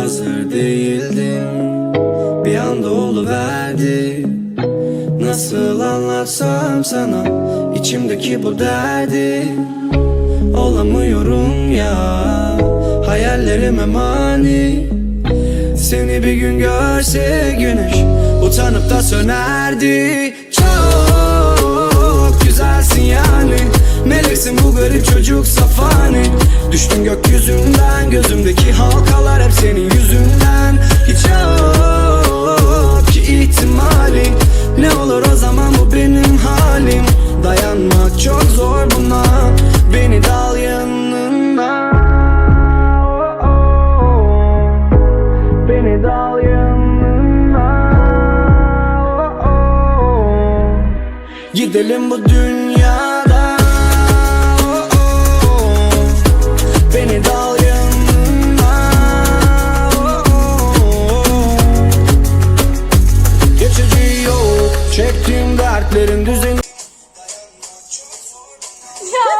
Hazır değildim Bir anda oluverdi Nasıl anlatsam sana? İçimdeki bu derdi. Olamıyorum ya. Hayallerime mani. Seni bir gün görse güneş Utanıp da sönerdi çocuk safani Düştün gökyüzünden Gözümdeki halkalar hep senin yüzünden. Hiç yok ki ihtimali Ne olur o zaman bu benim halim. Dayanmak çok zor buna. Beni dal yanına Beni dal yanına Gidelim bu dünya Dertlerin düzeni... Ya.